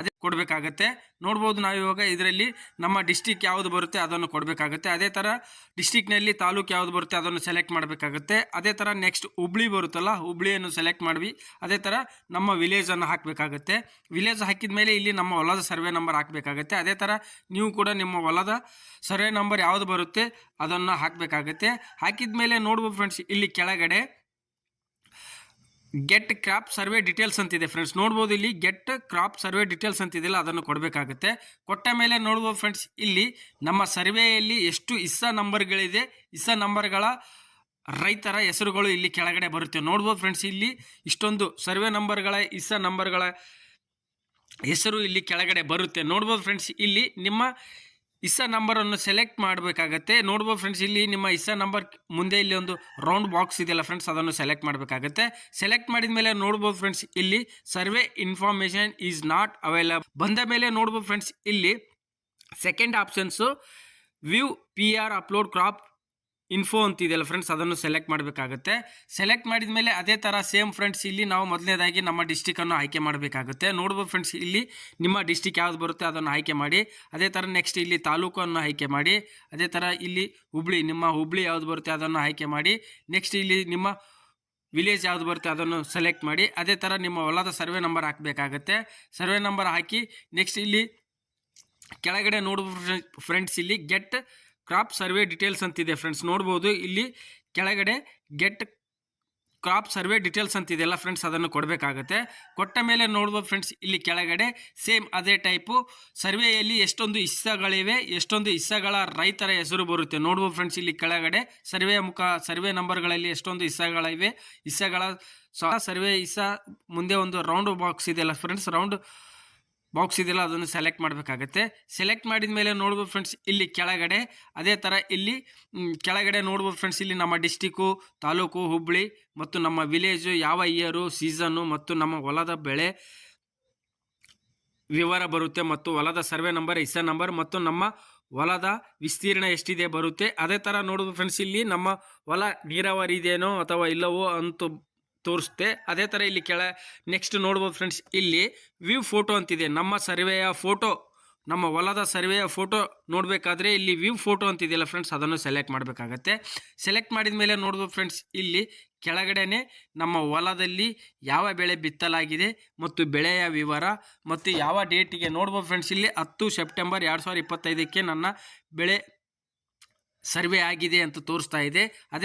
ಅದೇ ಕೊಡಬೇಕಾಗತ್ತೆ. ನೋಡ್ಬೋದು ನಾವು ಇವಾಗ ಇದರಲ್ಲಿ ನಮ್ಮ ಡಿಸ್ಟಿಕ್ ಯಾವುದು ಬರುತ್ತೆ ಅದನ್ನು ಕೊಡಬೇಕಾಗುತ್ತೆ. ಅದೇ ಥರ ಡಿಸ್ಟಿಕ್ನಲ್ಲಿ ತಾಲೂಕು ಯಾವುದು ಬರುತ್ತೆ ಅದನ್ನು ಸೆಲೆಕ್ಟ್ ಮಾಡಬೇಕಾಗುತ್ತೆ. ಅದೇ ಥರ ನೆಕ್ಸ್ಟ್ ಹುಬ್ಳಿ ಬರುತ್ತಲ್ಲ, ಹುಬ್ಳಿಯನ್ನು ಸೆಲೆಕ್ಟ್ ಮಾಡ್ವಿ. ಅದೇ ಥರ ನಮ್ಮ ವಿಲೇಜನ್ನು ಹಾಕಬೇಕಾಗುತ್ತೆ. ವಿಲೇಜ್ ಹಾಕಿದ ಮೇಲೆ ಇಲ್ಲಿ ನಮ್ಮ ಹೊಲದ ಸರ್ವೆ ನಂಬರ್ ಹಾಕಬೇಕಾಗುತ್ತೆ. ಅದೇ ಥರ ನೀವು ಕೂಡ ನಿಮ್ಮ ಹೊಲದ ಸರ್ವೆ ನಂಬರ್ ಯಾವುದು ಬರುತ್ತೆ ಅದನ್ನು ಹಾಕಬೇಕಾಗುತ್ತೆ. ಹಾಕಿದ ಮೇಲೆ ನೋಡ್ಬೋದು ಫ್ರೆಂಡ್ಸ್ ಇಲ್ಲಿ ಕೆಳಗಡೆ ಗೆಟ್ ಕ್ರಾಪ್ ಸರ್ವೆ ಡೀಟೇಲ್ಸ್ ಅಂತಿದೆ ಫ್ರೆಂಡ್ಸ್ ನೋಡ್ಬೋದು ಇಲ್ಲಿ ಗೆಟ್ ಕ್ರಾಪ್ ಸರ್ವೆ ಡೀಟೇಲ್ಸ್ ಅಂತಿದೆಯಲ್ಲ, ಅದನ್ನು ಕೊಡಬೇಕಾಗುತ್ತೆ. ಕೊಟ್ಟ ಮೇಲೆ ನೋಡ್ಬೋದು ಫ್ರೆಂಡ್ಸ್ ಇಲ್ಲಿ ನಮ್ಮ ಸರ್ವೆಯಲ್ಲಿ ಎಷ್ಟು ಇಸ್ಸ ನಂಬರ್ಗಳಿದೆ ಇಸ್ಸ ನಂಬರ್ಗಳ ರೈತರ ಹೆಸರುಗಳು ಇಲ್ಲಿ ಕೆಳಗಡೆ ಬರುತ್ತೆ. ನೋಡ್ಬೋದು ಫ್ರೆಂಡ್ಸ್ ಇಲ್ಲಿ ಇಷ್ಟೊಂದು ಸರ್ವೆ ನಂಬರ್ಗಳ ಇಸ್ಸ ನಂಬರ್ಗಳ ಹೆಸರು ಇಲ್ಲಿ ಕೆಳಗಡೆ ಬರುತ್ತೆ. ನೋಡ್ಬೋದು ಫ್ರೆಂಡ್ಸ್ ಇಲ್ಲಿ ನಿಮ್ಮ ಇಸ್ಸ ನಂಬರನ್ನು ಸೆಲೆಕ್ಟ್ ಮಾಡಬೇಕಾಗತ್ತೆ. ನೋಡ್ಬೋದು ಫ್ರೆಂಡ್ಸ್ ಇಲ್ಲಿ ನಿಮ್ಮ ಇಸ್ಸ ನಂಬರ್ ಮುಂದೆ ಇಲ್ಲಿ ಒಂದು ರೌಂಡ್ ಬಾಕ್ಸ್ ಇದೆಯಲ್ಲ ಫ್ರೆಂಡ್ಸ್ ಅದನ್ನು ಸೆಲೆಕ್ಟ್ ಮಾಡಬೇಕಾಗತ್ತೆ. ಸೆಲೆಕ್ಟ್ ಮಾಡಿದ ಮೇಲೆ ನೋಡ್ಬೋದು ಫ್ರೆಂಡ್ಸ್ ಇಲ್ಲಿ survey information is not available ಬಂದ ಮೇಲೆ ನೋಡ್ಬೋದು ಫ್ರೆಂಡ್ಸ್ ಇಲ್ಲಿ second options view P R upload crop info ಅಂತಿದೆಯಲ್ಲ friends ಅದನ್ನು ಸೆಲೆಕ್ಟ್ ಮಾಡಬೇಕಾಗುತ್ತೆ. ಸೆಲೆಕ್ಟ್ ಮಾಡಿದ ಮೇಲೆ ಅದೇ ಥರ ಸೇಮ್ ಫ್ರೆಂಡ್ಸ್ ಇಲ್ಲಿ ನಾವು ಮೊದಲನೇದಾಗಿ ನಮ್ಮ ಡಿಸ್ಟಿಕನ್ನು ಆಯ್ಕೆ ಮಾಡಬೇಕಾಗುತ್ತೆ. ನೋಡ್ಬೋದು ಫ್ರೆಂಡ್ಸ್ ಇಲ್ಲಿ ನಿಮ್ಮ ಡಿಸ್ಟಿಕ್ ಯಾವ್ದು ಬರುತ್ತೆ ಅದನ್ನು ಆಯ್ಕೆ ಮಾಡಿ. ಅದೇ ಥರ ನೆಕ್ಸ್ಟ್ ಇಲ್ಲಿ ತಾಲೂಕನ್ನು ಆಯ್ಕೆ ಮಾಡಿ. ಅದೇ ಥರ ಇಲ್ಲಿ ಹುಬ್ಳಿ, ನಿಮ್ಮ ಹುಬ್ಳಿ ಯಾವ್ದು ಬರುತ್ತೆ ಅದನ್ನು ಆಯ್ಕೆ ಮಾಡಿ. ನೆಕ್ಸ್ಟ್ ಇಲ್ಲಿ ನಿಮ್ಮ ವಿಲೇಜ್ ಯಾವ್ದು ಬರುತ್ತೆ ಅದನ್ನು ಸೆಲೆಕ್ಟ್ ಮಾಡಿ. ಅದೇ ಥರ ನಿಮ್ಮ ಹೊಲದ ಸರ್ವೆ ನಂಬರ್ ಹಾಕಬೇಕಾಗತ್ತೆ. ಸರ್ವೆ ನಂಬರ್ ಹಾಕಿ ನೆಕ್ಸ್ಟ್ ಇಲ್ಲಿ ಕೆಳಗಡೆ ನೋಡ್ಬೋದು ಫ್ರೆಂಡ್ಸ್ ಇಲ್ಲಿ ಗೆಟ್ ಕ್ರಾಪ್ ಸರ್ವೆ ಡೀಟೇಲ್ಸ್ ಅಂತಿದೆ ಫ್ರೆಂಡ್ಸ್ ನೋಡ್ಬೋದು, ಇಲ್ಲಿ ಕೆಳಗಡೆ ಗೆಟ್ ಕ್ರಾಪ್ ಸರ್ವೆ ಡೀಟೇಲ್ಸ್ ಅಂತಿದೆಯಲ್ಲ ಫ್ರೆಂಡ್ಸ್ ಅದನ್ನು ಕೊಡಬೇಕಾಗತ್ತೆ. ಕೊಟ್ಟ ಮೇಲೆ ನೋಡ್ಬೋದು ಫ್ರೆಂಡ್ಸ್ ಇಲ್ಲಿ ಕೆಳಗಡೆ ಸೇಮ್ ಅದೇ ಟೈಪು ಸರ್ವೆಯಲ್ಲಿ ಎಷ್ಟೊಂದು ಇಸ್ಸಗಳಿವೆ ಎಷ್ಟೊಂದು ಇಸ್ಸಗಳ ರೈತರ ಹೆಸರು ಬರುತ್ತೆ. ನೋಡ್ಬೋದು ಫ್ರೆಂಡ್ಸ್ ಇಲ್ಲಿ ಕೆಳಗಡೆ ಸರ್ವೆ ಮುಖ ಸರ್ವೆ ನಂಬರ್ಗಳಲ್ಲಿ ಎಷ್ಟೊಂದು ಇಸ್ಸಗಳಿವೆ ಇಸ್ಸಗಳ ಸಹ ಸರ್ವೆ ಇಸ್ಸ ಮುಂದೆ ಒಂದು ರೌಂಡ್ ಬಾಕ್ಸ್ ಇದೆಯಲ್ಲ ಫ್ರೆಂಡ್ಸ್ ರೌಂಡ್ ಬಾಕ್ಸ್ ಇದೆಯಲ್ಲ, ಅದನ್ನು ಸೆಲೆಕ್ಟ್ ಮಾಡಬೇಕಾಗತ್ತೆ. ಸೆಲೆಕ್ಟ್ ಮಾಡಿದ ಮೇಲೆ ನೋಡ್ಬೋದು ಫ್ರೆಂಡ್ಸ್ ಇಲ್ಲಿ ಕೆಳಗಡೆ, ಅದೇ ಥರ ಇಲ್ಲಿ ಕೆಳಗಡೆ ನೋಡ್ಬೋದು ಫ್ರೆಂಡ್ಸ್ ಇಲ್ಲಿ ನಮ್ಮ ಡಿಸ್ಟಿಕ್ಕು ತಾಲೂಕು ಹುಬ್ಬಳ್ಳಿ ಮತ್ತು ನಮ್ಮ ವಿಲೇಜು ಯಾವ ಇಯರು ಸೀಸನ್ನು ಮತ್ತು ನಮ್ಮ ಹೊಲದ ಬೆಳೆ ವಿವರ ಬರುತ್ತೆ ಮತ್ತು ಹೊಲದ ಸರ್ವೆ ನಂಬರ್ ಇಸ ನಂಬರ್ ಮತ್ತು ನಮ್ಮ ಹೊಲದ ವಿಸ್ತೀರ್ಣ ಎಷ್ಟಿದೆ ಬರುತ್ತೆ. ಅದೇ ಥರ ನೋಡೋದು ಫ್ರೆಂಡ್ಸ್ ಇಲ್ಲಿ ನಮ್ಮ ಹೊಲ ನೀರಾವರಿ ಇದೆಯೋ ಅಥವಾ ಇಲ್ಲವೋ ಅಂತ ತೋರಿಸುತ್ತೆ ಅದೇ ಥರ ಇಲ್ಲಿ ಕೆಳ ನೆಕ್ಸ್ಟ್ ನೋಡ್ಬೋದು ಫ್ರೆಂಡ್ಸ್ ಇಲ್ಲಿ ವ್ಯೂ ಫೋಟೋ ಅಂತಿದೆ. ನಮ್ಮ ಸರ್ವೆಯ ಫೋಟೋ ನಮ್ಮ ಹೊಲದ ಸರ್ವೆಯ ಫೋಟೋ ನೋಡಬೇಕಾದ್ರೆ ಇಲ್ಲಿ ವ್ಯೂ ಫೋಟೋ ಅಂತಿದೆಯಲ್ಲ ಫ್ರೆಂಡ್ಸ್ ಅದನ್ನು ಸೆಲೆಕ್ಟ್ ಮಾಡಬೇಕಾಗತ್ತೆ. ಸೆಲೆಕ್ಟ್ ಮಾಡಿದ ಮೇಲೆ ನೋಡ್ಬೋದು ಫ್ರೆಂಡ್ಸ್ ಇಲ್ಲಿ ಕೆಳಗಡೆನೆ ನಮ್ಮ ಹೊಲದಲ್ಲಿ ಯಾವ ಬೆಳೆ ಬಿತ್ತಲಾಗಿದೆ ಮತ್ತು ಬೆಳೆಯ ವಿವರ ಮತ್ತು ಯಾವ ಡೇಟಿಗೆ ನೋಡ್ಬೋದು ಫ್ರೆಂಡ್ಸ್ ಇಲ್ಲಿ ಹತ್ತು ಸೆಪ್ಟೆಂಬರ್ ಎರಡು ಸಾವಿರದ ನನ್ನ ಬೆಳೆ ಸರ್ವೆ ಆಗಿದೆ ಅಂತ ತೋರಿಸ್ತಾ ಇದೆ. ಅದೇ